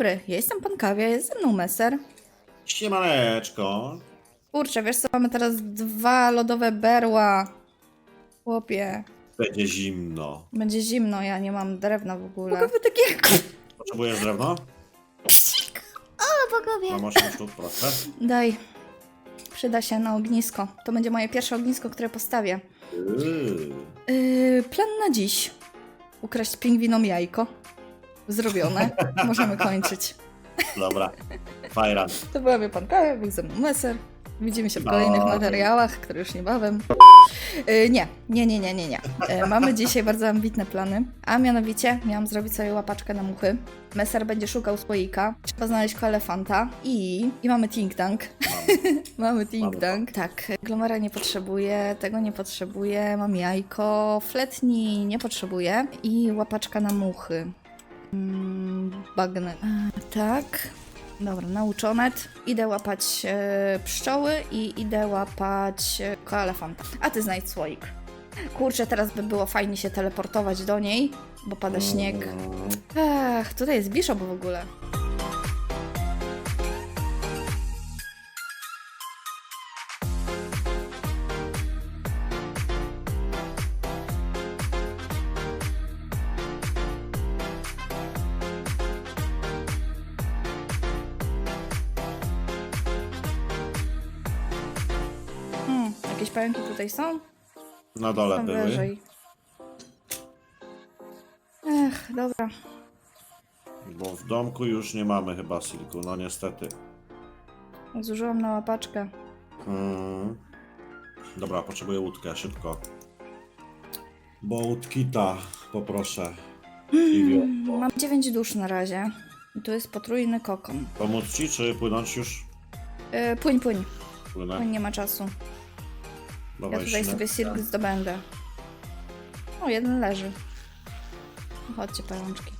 dobry, ja jestem pan Kawia, jest ze mną Meser. Siemaneczko. Kurczę, wiesz co, mamy teraz dwa lodowe berła. Chłopie, Będzie zimno. będzie zimno, ja nie mam drewna w ogóle. Wy takie... Potrzebujesz drewno? O, bogowie. Mam 8 sztuk, proszę. Daj. Przyda się na ognisko. To będzie moje pierwsze ognisko, które postawię. Yy. Yy, plan na dziś. Ukraść pingwinom jajko. Zrobione. Możemy kończyć. Dobra. Fajran. To była pan Kawia, był ze mną Meser. Widzimy się w No, kolejnych materiałach, które już niebawem. Yy, nie, nie, nie, nie, nie, nie. Yy, mamy dzisiaj bardzo ambitne plany, a mianowicie miałam zrobić sobie łapaczkę na muchy. Meser będzie szukał słoika, trzeba znaleźć koelefanta i, i mamy think tank. Mam. Mamy think Mamy tank. Tak, glomera nie potrzebuję, tego nie potrzebuję, mam jajko, fletni nie potrzebuję i łapaczka na muchy. Mm, tak. Dobra, nauczonet. Idę łapać e, pszczoły i idę łapać e, koelefanta. A ty znajdź słoik. Kurczę, teraz by było fajnie się teleportować do niej, bo pada śnieg. Mm, Ech, tutaj jest Bishop w ogóle. Są? Na dole Tam były. wyżej. Ech, dobra. Bo w domku już nie mamy chyba silku, no niestety. Zużyłam na łapaczkę. Mm. Dobra, potrzebuję łódkę, szybko. Bo łódkita poproszę. Wiodło. Mam 9 dusz na razie. I tu jest potrójny kokon. Pomóc ci, czy płynąć już? Yy, płyń, płyń. Płynę. Płyń, nie ma czasu. Ja Dawaj, tutaj sobie silk zdobędę. O, jeden leży. Chodźcie, pajączki.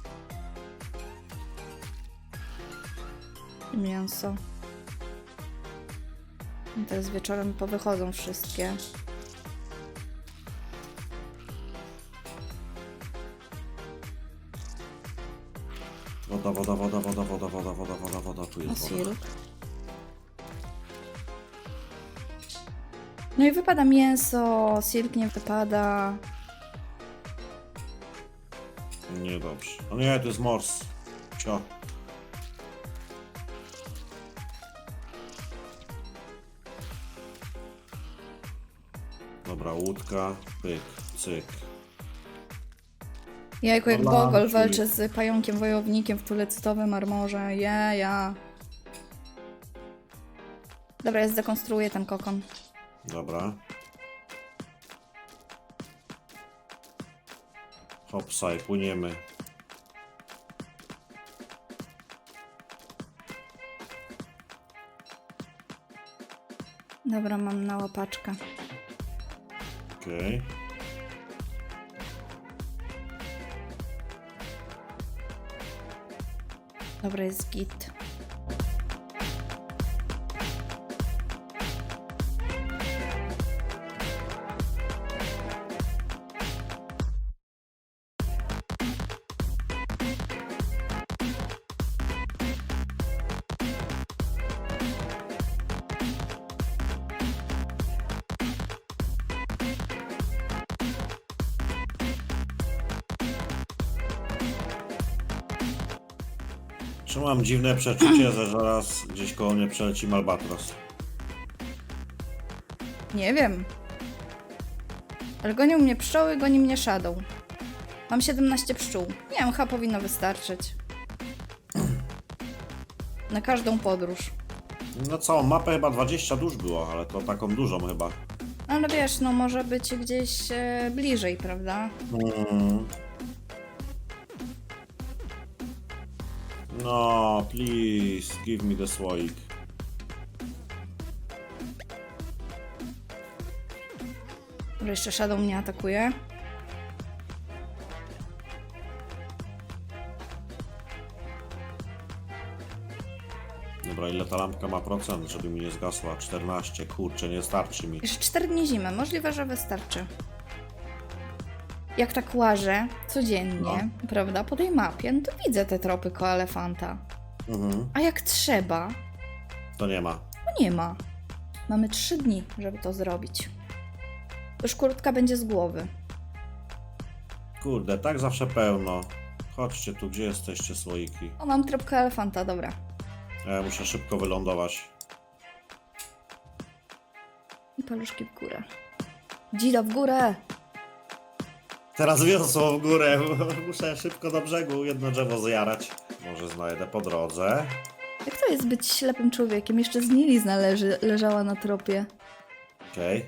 I mięso. I teraz wieczorem powychodzą wszystkie. Woda, woda, woda, woda, woda, woda, woda, woda, woda, tu jest woda. silk. No i wypada mięso, silk nie wypada. Niedobrze. O nie, to jest mors. Cio. Dobra, łódka, pyk, cyk. Jajko jak Ola, Bogol czyli- walczy z pająkiem wojownikiem w tulecytowym armorze. Ja, ja. Dobra, ja zdekonstruuję ten kokon. Dobra. Hopsaj, płyniemy. Dobra, mam na łapaczkę. Okej. Dobra, jest git. Czy mam dziwne przeczucie, że zaraz gdzieś koło mnie przeleci Malbatros? Nie wiem. Ale gonią mnie pszczoły, goni mnie shadow. Mam 17 pszczół. Nie wiem, chyba powinno wystarczyć. Na każdą podróż. No całą mapę chyba 20 dusz było, ale to taką dużą chyba. Ale wiesz, no może być gdzieś e, bliżej, prawda? Mm. No, please, give me the słoik. Dobra, jeszcze Shadow mnie atakuje. Dobra, ile ta lampka ma procent, żeby mi nie zgasła? 14, kurczę, nie starczy mi. Jeszcze 4 dni zimy, możliwe, że wystarczy. Jak tak łażę codziennie, prawda, po tej mapie, no to widzę te tropy koelefanta. Mhm. A jak trzeba, To nie ma. to nie ma. Mamy trzy dni, żeby to zrobić. Już kurtka będzie z głowy. Kurde, tak zawsze pełno. Chodźcie tu, gdzie jesteście, słoiki? O, mam trupkę elefanta, dobra. Ja muszę szybko wylądować. I paluszki w górę. Dzida w górę! Teraz wiosło w górę. Muszę szybko do brzegu jedno drzewo zjarać. Może znajdę po drodze. Jak to jest być ślepym człowiekiem? Jeszcze znilizna leży, leżała na tropie. Okej.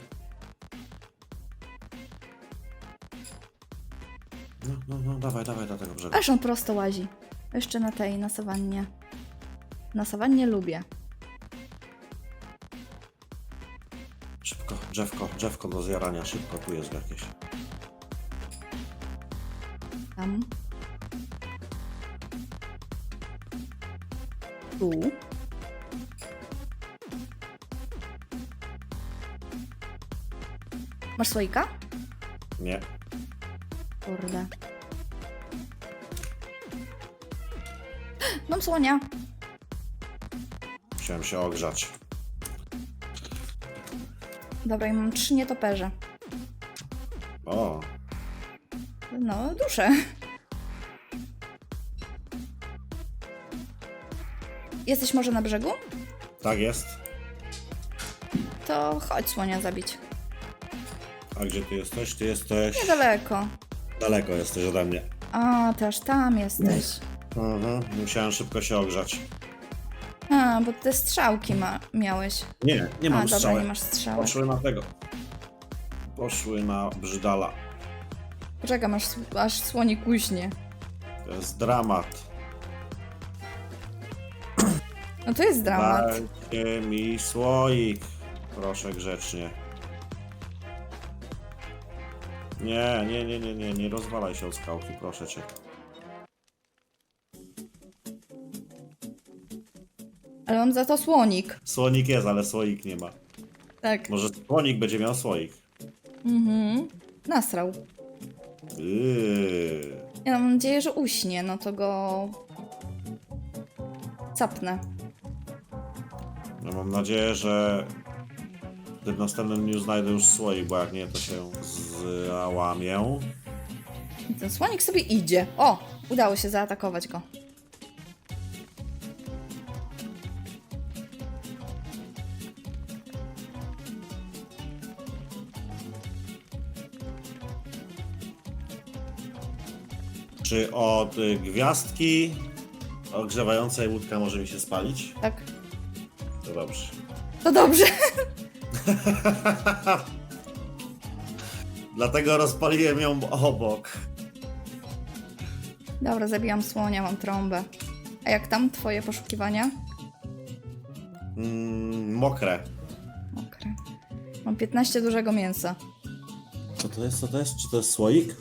No, no, no, dawaj, dawaj do tego brzegu. Aż on prosto łazi. Jeszcze na tej, na sawannie. Na sawannie lubię. Szybko, drzewko, drzewko do zjarania, szybko, tu jest jakieś. Tam. Tu. Masz słoika? Nie. Kurde. Mam słonia. Chciałem się ogrzać. Dobra, i mam trzy nietoperze. Duszę. Jesteś może na brzegu? tak jest. To chodź słonia zabić. A gdzie ty jesteś? Ty jesteś... Niedaleko. Daleko jesteś ode mnie. A, też tam jesteś. Mhm, musiałem szybko się ogrzać. A, bo te strzałki ma, miałeś. Nie, nie mam A, dobra, strzałek. nie masz strzałek. Poszły na tego. Poszły na brzydala. Poczekam, aż, aż słonik uśnie. To jest dramat. No to jest dramat. Dajcie mi słoik. Proszę grzecznie. Nie, nie, nie, nie, nie, nie rozwalaj się od skałki, proszę cię. Ale mam za to słonik. Słonik jest, ale słoik nie ma. Tak. Może słonik będzie miał słoik. Mhm. Nasrał. Yy. Ja mam nadzieję, że uśnie, no to go... Capnę. No mam nadzieję, że w następnym dniu znajdę już słoik, bo jak nie, to się załamię. I ten słonik sobie idzie. O! Udało się zaatakować go. Czy od y, gwiazdki ogrzewającej łódka może mi się spalić? Tak. To dobrze. To dobrze. Dlatego rozpaliłem ją obok. Dobra, zabijam słonia, mam trąbę. A jak tam twoje poszukiwania? Mm, mokre. Okej. Mam 15 dużego mięsa. Co to jest? Co to jest? Czy to jest słoik?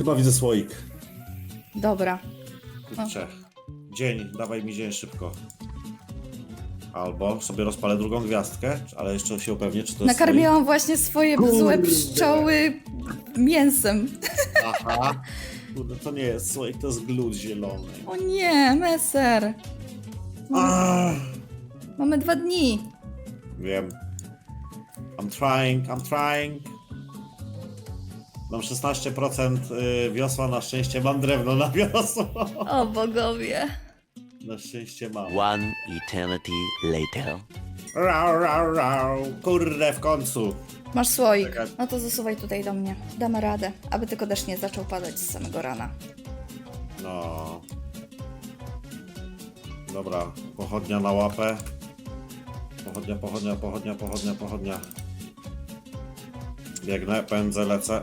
Chyba widzę słoik. Dobra. Kurczę. Dzień, dawaj mi dzień szybko. Albo sobie rozpalę drugą gwiazdkę, ale jeszcze się upewnię, czy to jest Nakarmiłam właśnie swoje Kurde. złe pszczoły mięsem. słoik. Aha. Kurde, to nie jest słoik, to jest glut zielony. O nie, meser. Ah, Mamy dwa dni. wiem. I'm trying, I'm trying. Mam 16% y, wiosła, na szczęście mam drewno na wiosło. O bogowie. Na szczęście mam. One eternity later. Rau, rau, rau. Kurde, w końcu. Masz słoik. Czekaj. No to zasuwaj tutaj do mnie. Damy radę. Aby tylko deszcz nie zaczął padać z samego rana. No. Dobra, pochodnia na łapę. Pochodnia, pochodnia, pochodnia, pochodnia, pochodnia. Biegnę, pędzę, lecę.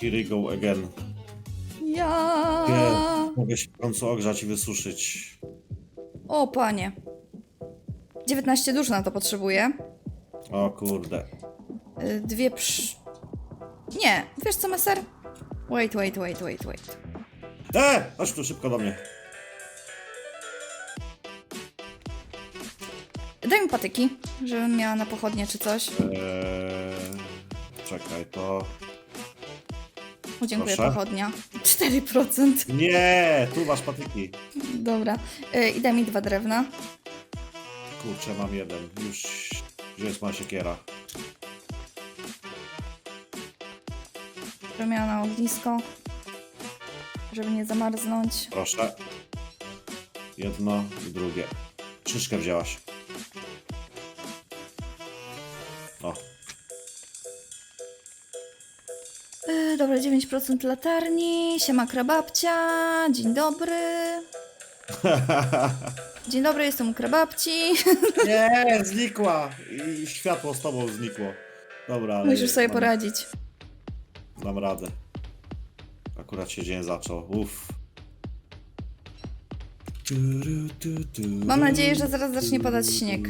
Here go again. Ja. Nie, mogę się w końcu ogrzać i wysuszyć. O, panie. 19 dusz na to potrzebuję. O kurde. Y, Dwie psz... Nie, wiesz co, Meser? Wait, wait, wait, wait, wait. E! Chodź tu szybko do mnie. Daj mi patyki, żebym miała na pochodnie czy coś. Eee, czekaj, to... O, dziękuję, Proszę. pochodnia. 4%. Nie! Tu masz patyki. Dobra. Y, I daj mi dwa drewna. Kurczę, mam jeden. Już... Gdzie jest moja siekiera? Żebym miała na ognisko. Żeby nie zamarznąć. Proszę. Jedno i drugie. Szyszkę wzięłaś. O, Dobra, 9% latarni. Siema krababcia. Dzień dobry. Dzień dobry, jestem u krababci. Nie, znikła! I światło z tobą znikło. Dobra, ale Musisz sobie mam, poradzić. Dam radę. Akurat się dzień zaczął. Uff. Mam nadzieję, że zaraz zacznie padać śnieg.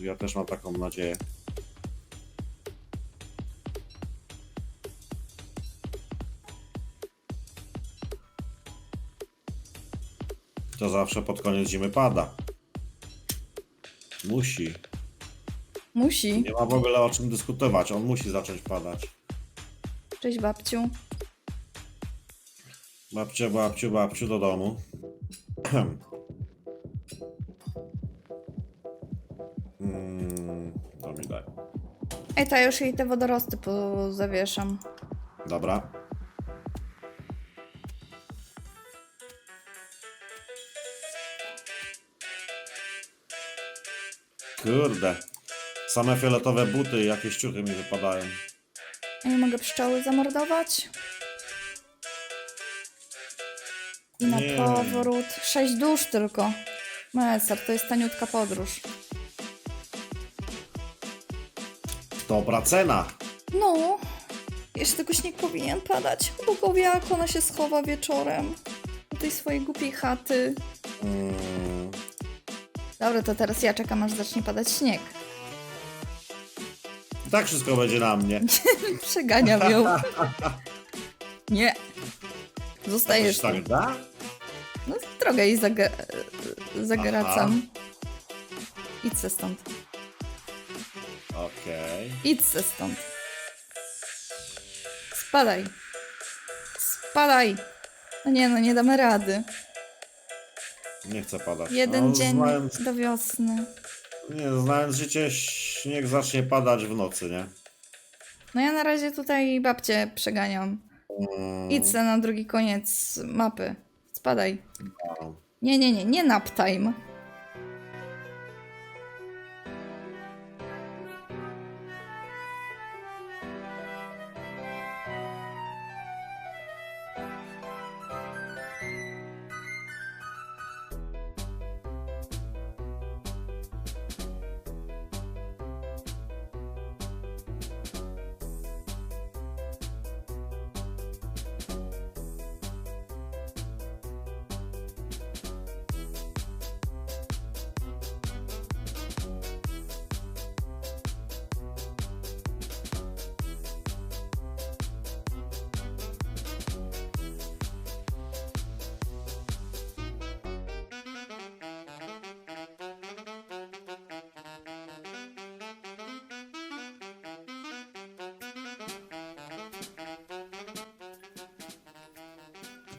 Ja też mam taką nadzieję. To zawsze pod koniec zimy pada. Musi. Musi. Nie ma w ogóle o czym dyskutować. On musi zacząć padać. Cześć babciu. Babciu, babciu, babciu do domu. mm, to mi daj. Ej, to ja już jej te wodorosty pozawieszam. Dobra. Kurde. Same fioletowe buty i jakieś ciuchy mi wypadają. A nie mogę pszczoły zamordować? I na Nie. powrót. Sześć dusz tylko. Meser, to jest taniutka podróż. Dobra cena. No, jeszcze tylko śnieg powinien padać. Bogowie, jak ona się schowa wieczorem do tej swojej głupiej chaty. Mm, Dobra, to teraz ja czekam, aż zacznie padać śnieg. I tak wszystko będzie na mnie. Przeganiam ją. Nie. Zostajesz Coś tak da? No, drogę jej zaga zagracam. Idź se stąd. Okej. Idź se stąd. Spadaj. Spadaj. No nie, no nie damy rady. Nie chcę padać. Jeden no, dzień Znając, do wiosny. nie, znając życie, śnieg zacznie padać w nocy, nie? No ja na razie tutaj babcię przeganiam. Mm, Idź na drugi koniec mapy. Spadaj. no. Nie, nie, nie, nie nap time.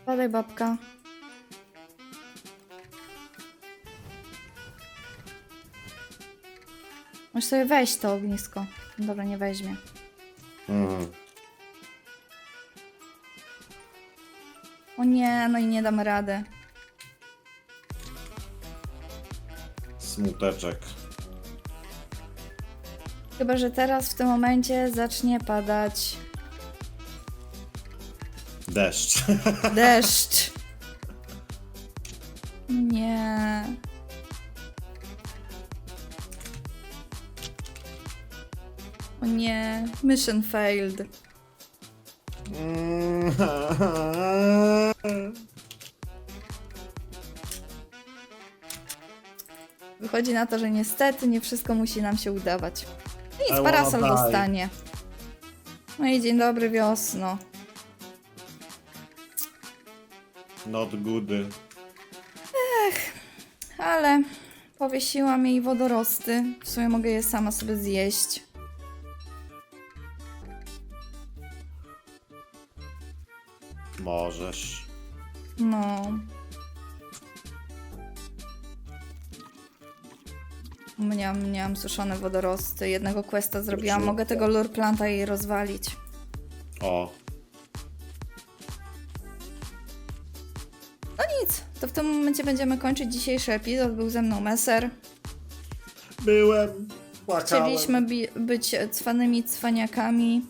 Spadaj babka. Możesz sobie wejść to ognisko. Dobra, nie weźmie. Mm. O nie, no i nie damy rady. Smuteczek. Chyba, że teraz w tym momencie zacznie padać Deszcz. deszcz. Nie. O nie, mission failed. wychodzi na to, że niestety nie wszystko musi nam się udawać. I Nic, wanna parasol die. dostanie. No i dzień dobry, wiosno. Not good. Ale powiesiłam jej wodorosty. W sumie mogę je sama sobie zjeść. Możesz. No. Mniam, mniam, suszone wodorosty. Jednego questa zrobiłam. Mogę tego lure planta jej rozwalić. O. No nic, to w tym momencie będziemy kończyć dzisiejszy epizod. Był ze mną Meser. Byłem. Płakałem. Chcieliśmy być cwanymi cwaniakami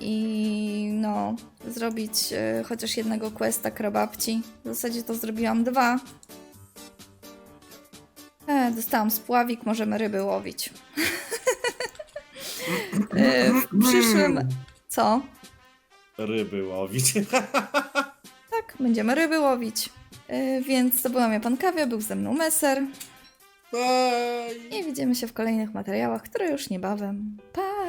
i no, zrobić e, chociaż jednego questa krababci. W zasadzie to zrobiłam dwa. E, dostałam spławik, możemy ryby łowić. e, w przyszłym... Co? Ryby łowić. Tak, będziemy ryby łowić. E, więc to byłam ja Pan Kawia, był ze mną Meser Bye. i widzimy się w kolejnych materiałach, które już niebawem. Pa!